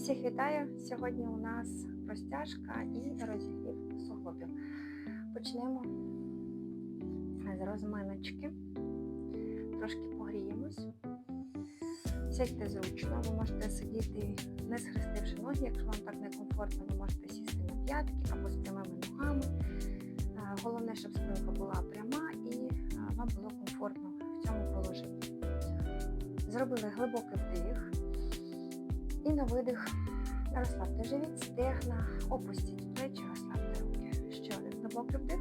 Всіх вітаю! Сьогодні у нас розтяжка і розігрів суглобів. Почнемо з розминочки. Трошки погріємось. Сядьте зручно, ви можете сидіти не схрестивши ноги, якщо вам так некомфортно, ви можете сісти на п'ятки або з прямими ногами. Е, Головне, щоб спинка була пряма і е, вам було комфортно в цьому положенні. Зробили глибокий вдих. І на видих розслабте живіт, стегна, опустіть плечі, розслабте руки. Ще один глибокий вдих.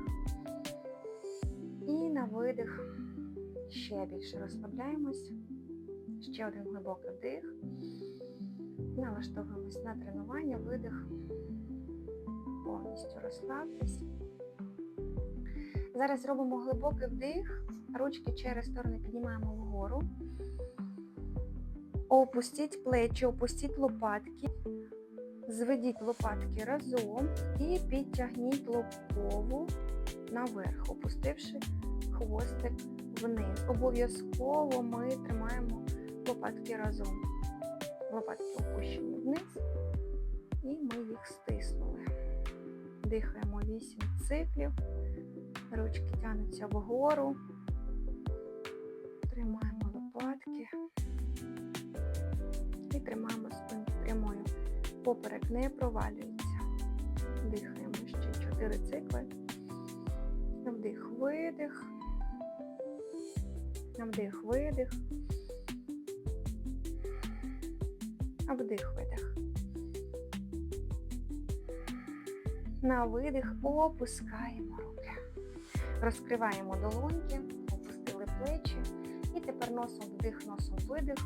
І на видих ще більше розслабляємось. Ще один глибокий вдих. Налаштовуємось на тренування, видих. Повністю розслабтесь. Зараз робимо глибокий вдих. Ручки через сторони піднімаємо вгору. Опустіть плечі, опустіть лопатки, зведіть лопатки разом і підтягніть лобкову наверх, опустивши хвостик вниз. Обов'язково ми тримаємо лопатки разом. Лопатки опущені вниз, і ми їх стиснули. Дихаємо 8 циклів, ручки тягнуться вгору, тримаємо лопатки тримаємо спинку прямою. Поперек не провалюється. Дихаємо ще 4 цикли. Вдих, видих. Вдих, видих. Вдих, видих. На видих опускаємо руки. Розкриваємо долоньки, опустили плечі. І тепер носом вдих, носом видих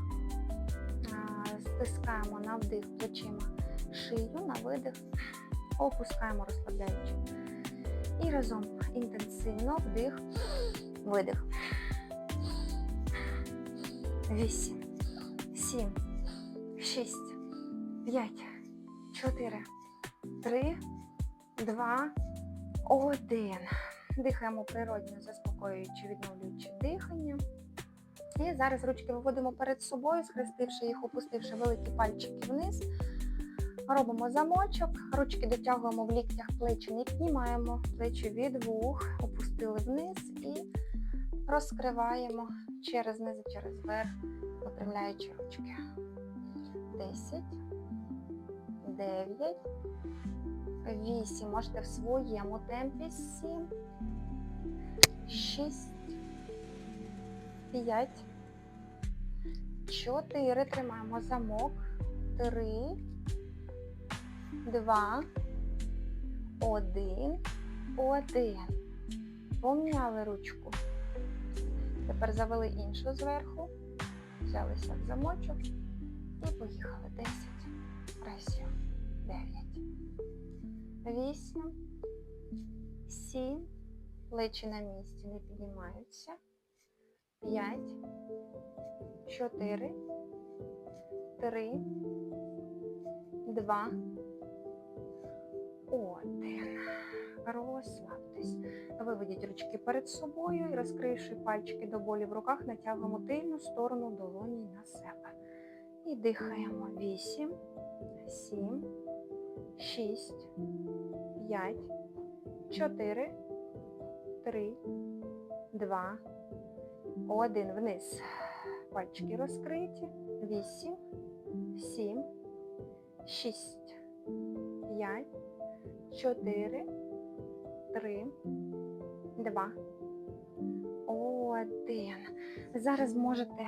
стискаємо на вдих плечима шию, на видих, опускаємо, розслабляючи. І разом. Інтенсивно. Вдих, видих. Вісім, сім, шість, п'ять, чотири, три, два, один. Дихаємо природньо, заспокоюючи, відновлюючи дихання. І зараз ручки виводимо перед собою, схрестивши їх, опустивши великі пальчики вниз. Робимо замочок, ручки дотягуємо в ліктях, плечі не піднімаємо, плечі від вух, опустили вниз і розкриваємо через низ і через верх, випрямляючи ручки. 10, 9, 8. Можете в своєму темпі 7, 6. 5, 4, тримаємо замок, 3, 2, 1, 1. Поміняли ручку. Тепер завели іншу зверху, взялися в замочок і поїхали. 10 разів, 9, 8, 7, плечі на місці не піднімаються. П'ять, чотири, три, два, один. Розслабтесь. Виведіть ручки перед собою і розкривши пальчики до болі в руках, натягуємо тильну сторону долоні на себе. І дихаємо. Вісім, сім, шість, п'ять, чотири, три, два. Один вниз. Пальчики розкриті. Вісім, сім, шість, п'ять, чотири, три, два, один. Зараз можете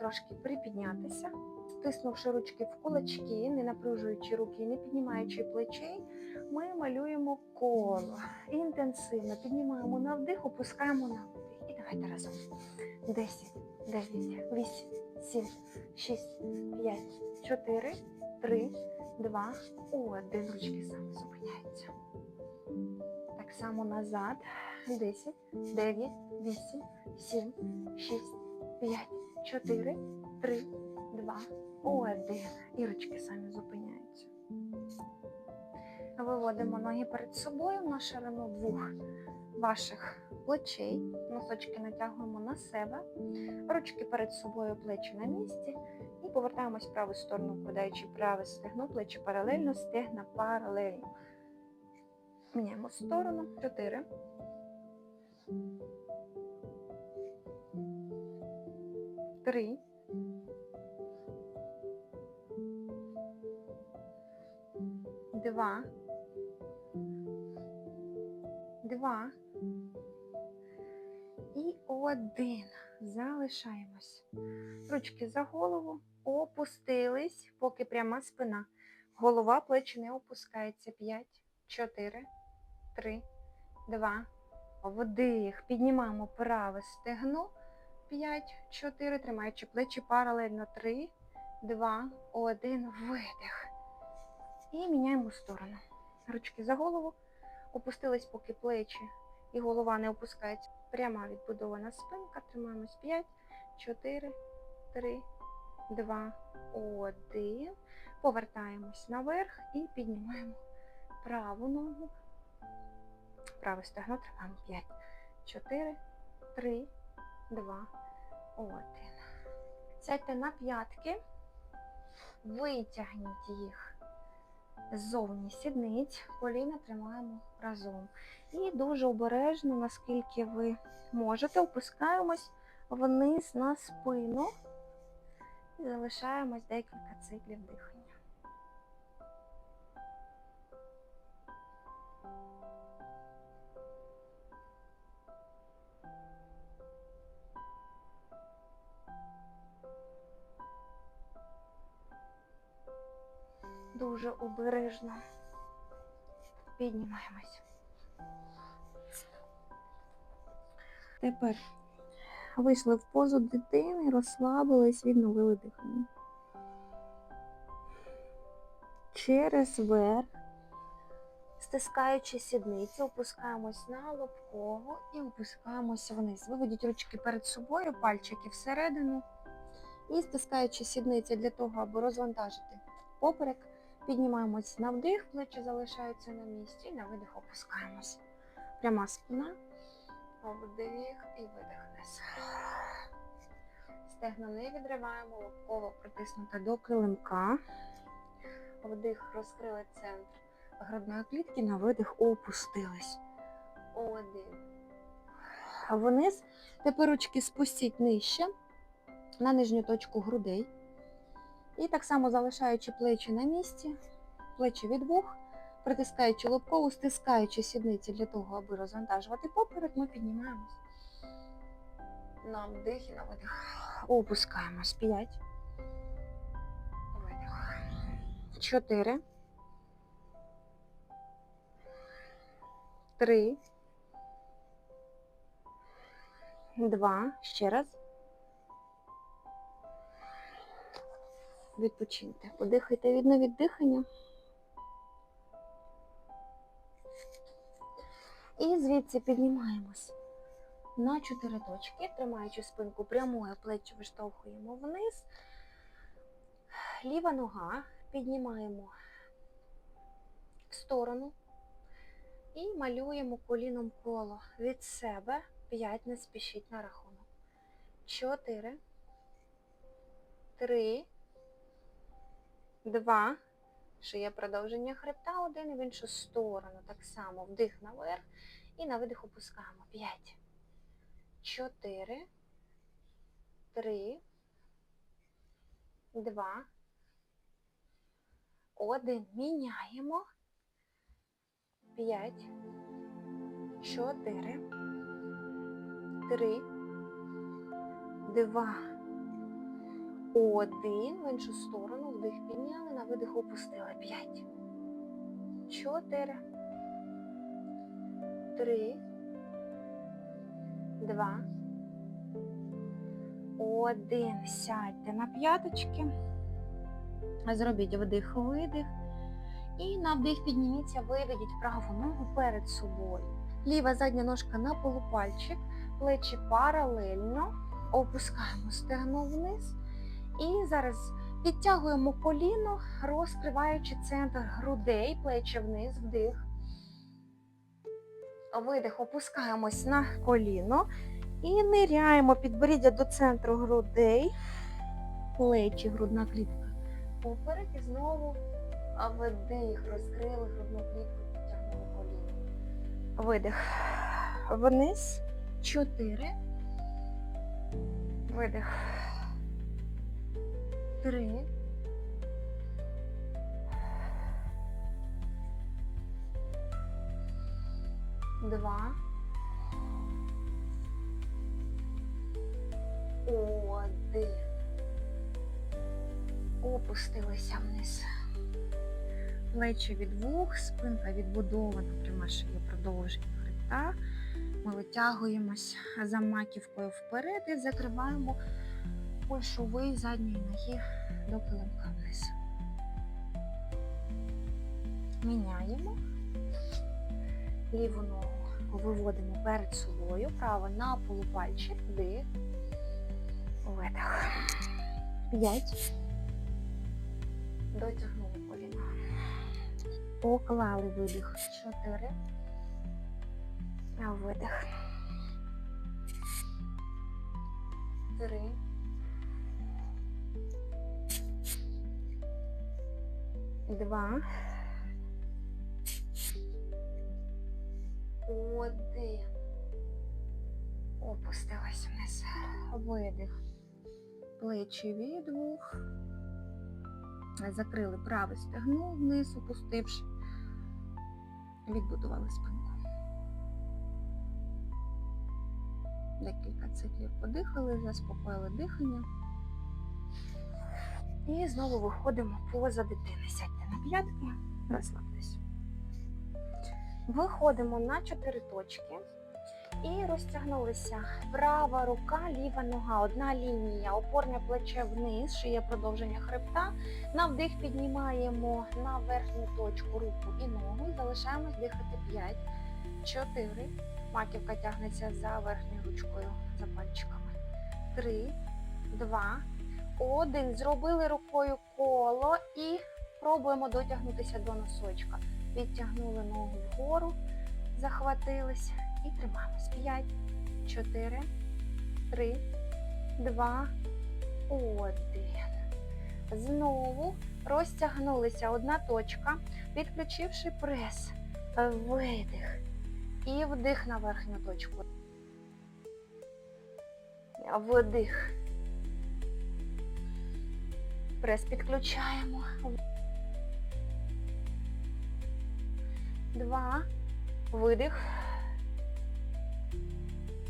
трошки припіднятися, стиснувши ручки в кулачки, не напружуючи руки, не піднімаючи плечей, ми малюємо коло. Інтенсивно піднімаємо на вдих, опускаємо на вдих. Давайте разом. 10, 9, 8, 7, 6, 5, 4, 3, 2, 1. Ручки самі зупиняються. Так само назад. 10, 9, 8, 7, 6, 5, 4, 3, 2, 1. І ручки самі зупиняються. Виводимо ноги перед собою на ширину двох ваших плечей, носочки натягуємо на себе, ручки перед собою, плечі на місці і повертаємось в праву сторону, вкладаючи праве стегно, плечі паралельно, стегна паралельно. Міняємо сторону. 4. Три. Два. Два. І один. Залишаємось. Ручки за голову. Опустились, поки пряма спина. Голова, плечі не опускається. 5, 4, 3, 2. Вдих. Піднімаємо праве стегно. 5, 4, тримаючи плечі паралельно. 3, 2, 1. Видих. І міняємо сторону. Ручки за голову. Опустились, поки плечі і голова не опускається. Пряма відбудована спинка. Тримаємось 5, 4, 3, 2, 1. Повертаємось наверх і піднімаємо праву ногу. Праве стегно тримаємо 5, 4, 3, 2, 1. Сядьте на п'ятки, витягніть їх ззовні сідниць, коліна тримаємо разом. І дуже обережно, наскільки ви можете, опускаємось вниз на спину і залишаємось декілька циклів дихання. Дуже обережно піднімаємось. Тепер вийшли в позу дитини, розслабились, відновили дихання. Через верх, стискаючи сідницю, опускаємось на лобкову і опускаємось вниз. Виведіть ручки перед собою, пальчики всередину. І стискаючи сідниці для того, аби розвантажити поперек, піднімаємось на вдих, плечі залишаються на місці, і на видих опускаємось. Пряма спина. Вдих і видих вниз. Стегно не відриваємо, лобково притиснуте до килимка. Вдих, розкрили центр грудної клітки, на видих опустились. Один. Вниз. Тепер ручки спустіть нижче, на нижню точку грудей. І так само залишаючи плечі на місці, плечі від вух, притискаючи лобкову, стискаючи сідниці для того, аби розвантажувати поперек, ми піднімаємось. На вдих і на видих. Опускаємось. П'ять. Видих. Чотири. Три. Два. Ще раз. Відпочиньте. Подихайте від від дихання. І звідси піднімаємось на чотири точки, тримаючи спинку прямою, плечі виштовхуємо вниз. Ліва нога піднімаємо в сторону і малюємо коліном коло від себе. П'ять, не спішіть на рахунок. Чотири. Три. Два. Шия продовження хребта. Один і в іншу сторону. Так само вдих наверх. І на видих опускаємо. П'ять. Чотири. Три. Два. Один. Міняємо. П'ять. Чотири. Три. Два. Один. В іншу сторону. Вдих підняли. На видих опустили. П'ять. Чотири. Три. Два. Один. Сядьте на п'яточки. Зробіть вдих-видих. І на вдих підніміться, виведіть праву ногу перед собою. Ліва задня ножка на полупальчик, плечі паралельно. Опускаємо стегно вниз. І зараз підтягуємо коліно, розкриваючи центр грудей, плечі вниз, вдих. Видих, опускаємось на коліно і ниряємо підборіддя до центру грудей. плечі, грудна клітка. Поперек і знову а, вдих, розкрили грудну клітку, підтягнули коліно. Видих. Вниз. Чотири. Видих. Три. Два. Один. Опустилися вниз. Плечі від вух, спинка відбудована, пряма шия продовження хребта. Ми витягуємось за маківкою вперед і закриваємо пульшовий задньої ноги до килимка вниз. Міняємо. Ліву ногу виводимо перед собою, право на полупальчик, вдих, видих. П'ять. Дотягнули коліна. Поклали видих. Чотири. Видих. Три. Два. Один. Опустилась вниз. Видих. Плечі від вух. Закрили праве стегно вниз, опустивши. Відбудували спинку. Декілька циклів подихали, заспокоїли дихання. І знову виходимо поза дитини. Сядьте на п'ятки, розслабтесь. Виходимо на чотири точки і розтягнулися. Права рука, ліва нога, одна лінія, опорне плече вниз, шиє продовження хребта. На вдих піднімаємо на верхню точку руку і ногу. І залишаємось дихати 5, 4. Маківка тягнеться за верхньою ручкою, за пальчиками. 3, 2, 1. Зробили рукою коло і пробуємо дотягнутися до носочка. Підтягнули ногу вгору, захватились і тримаємось. 5, 4, 3, 2, 1. Знову розтягнулися одна точка, підключивши прес. Видих. І вдих на верхню точку. Вдих. Прес підключаємо. Два. Видих.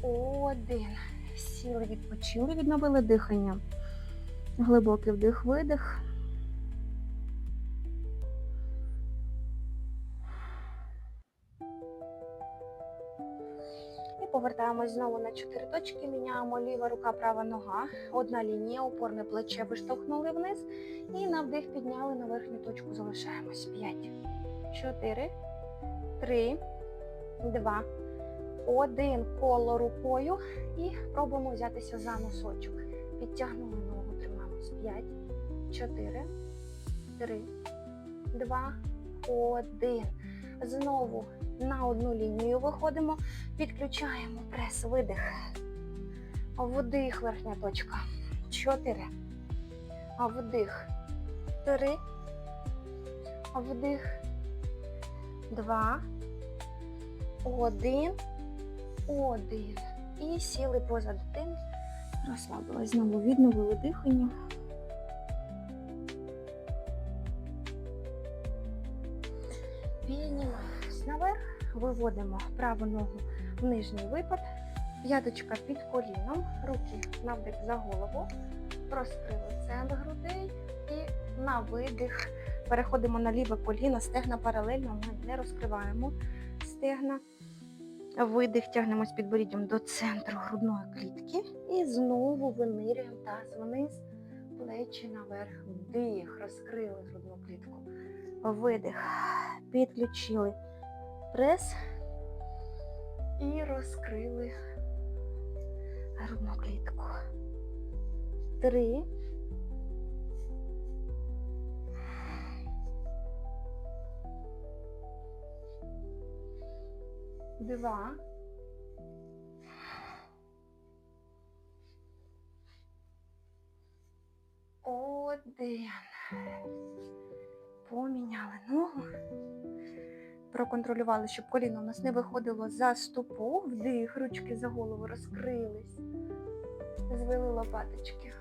Один. Сіли, відпочили, відновили дихання. Глибокий вдих, видих. І знову на чотири точки. Міняємо ліва рука, права нога. Одна лінія, опорне плече виштовхнули вниз. І на вдих підняли на верхню точку. Залишаємось. П'ять, чотири, три, два, один. Коло рукою. І пробуємо взятися за носочок. Підтягнули ногу, тримаємось. П'ять, чотири, три, два, один. Знову на одну лінію виходимо, підключаємо прес, видих. Вдих, верхня точка. Чотири. Вдих. Три. Вдих. Два. Один. Один. І сіли поза дитини. Розслабилась. Знову відновили дихання. Наверх, виводимо праву ногу в нижній випад, п'яточка під коліном, руки на вдих за голову, розкрили центр грудей і на видих переходимо на ліве коліно, стегна паралельно, ми не розкриваємо стегна. Видих, тягнемось підборіддям до центру грудної клітки і знову винирюємо таз вниз, плечі наверх, вдих, розкрили грудну клітку. Видих. Підключили прес і розкрили грудну клітку. Три. Два. Один. Поміняли ногу. Проконтролювали, щоб коліно у нас не виходило за стопу. Вдих, ручки за голову розкрились. Звели лопаточки.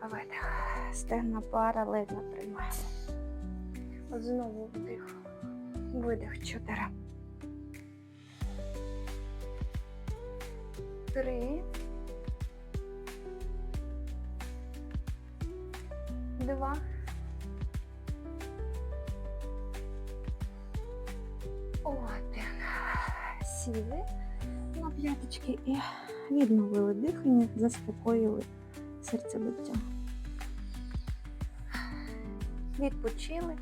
А видих. Стегна паралельно тримаємо. Знову вдих. Видих. Чотири. Три. Два. Один. Сіли на п'яточки і відновили дихання, заспокоїли серцебиття. Відпочили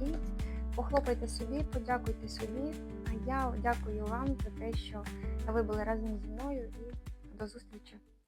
і похлопайте собі, подякуйте собі. А я дякую вам за те, що ви були разом зі мною і до зустрічі.